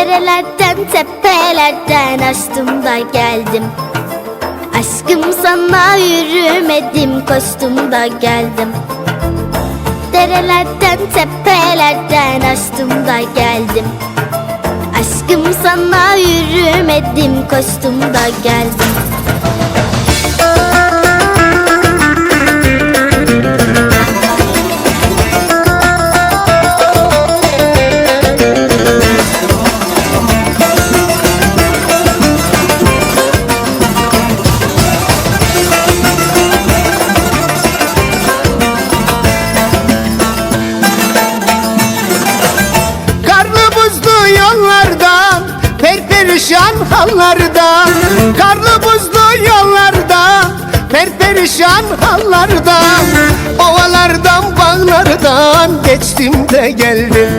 Derelerden tepelerden açtım da geldim. Aşkım sana yürümedim koştum da geldim. Derelerden tepelerden açtım da geldim. Aşkım sana yürümedim koştum da geldim Perperişan hallardan Karlı buzlu yollardan Perperişan hallardan Ovalardan bağlardan Geçtim de geldim.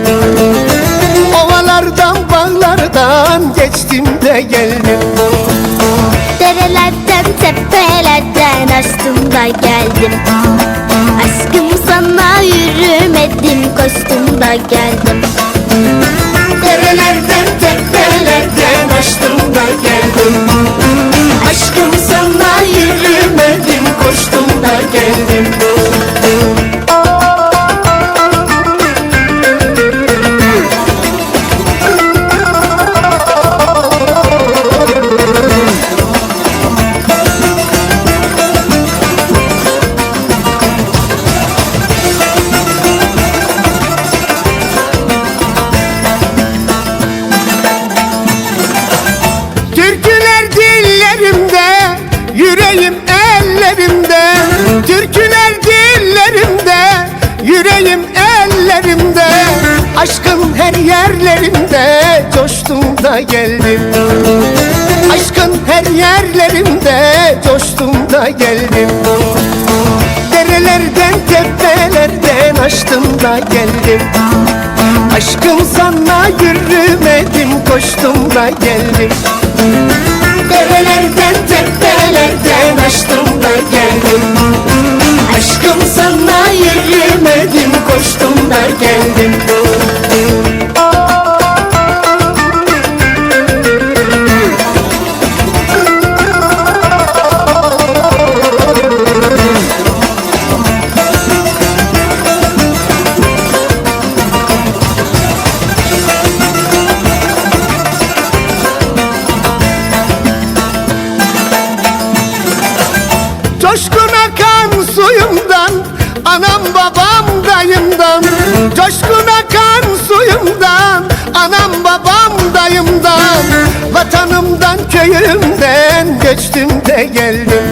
Ovalardan bağlardan Geçtim de geldim. Derelerden tepelerden açtım da geldim. Aşkım sana yürümedim koştum da geldim ellerimde Türküler dillerimde, yüreğim ellerimde Aşkın her yerlerimde, coştum da geldim. Aşkın her yerlerimde, coştum da geldim. Derelerden, tepelerden açtım da geldim. Aşkım sana yürümedim koştum da geldim. Derelerden tepelerden açtım Coşkun akan suyumdan Anam babam dayımdan. Coşkun akan suyumdan Anam babam dayımdan. Vatanımdan köyümden Göçtüm de geldim.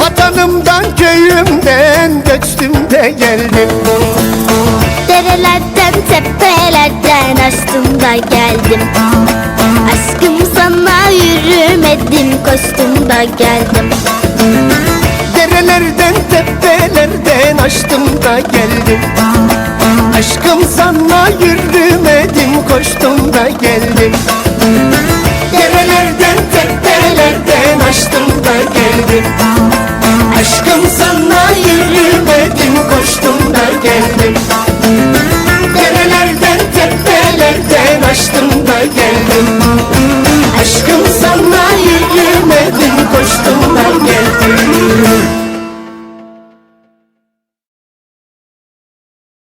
Vatanımdan köyümden Göçtüm de geldim. Derelerden tepelerden açtım da geldim. Aşkım sana yürümedim koştum da geldim Derelerden tepelerden açtım da geldim Aşkım sana yürümedim koştum da geldim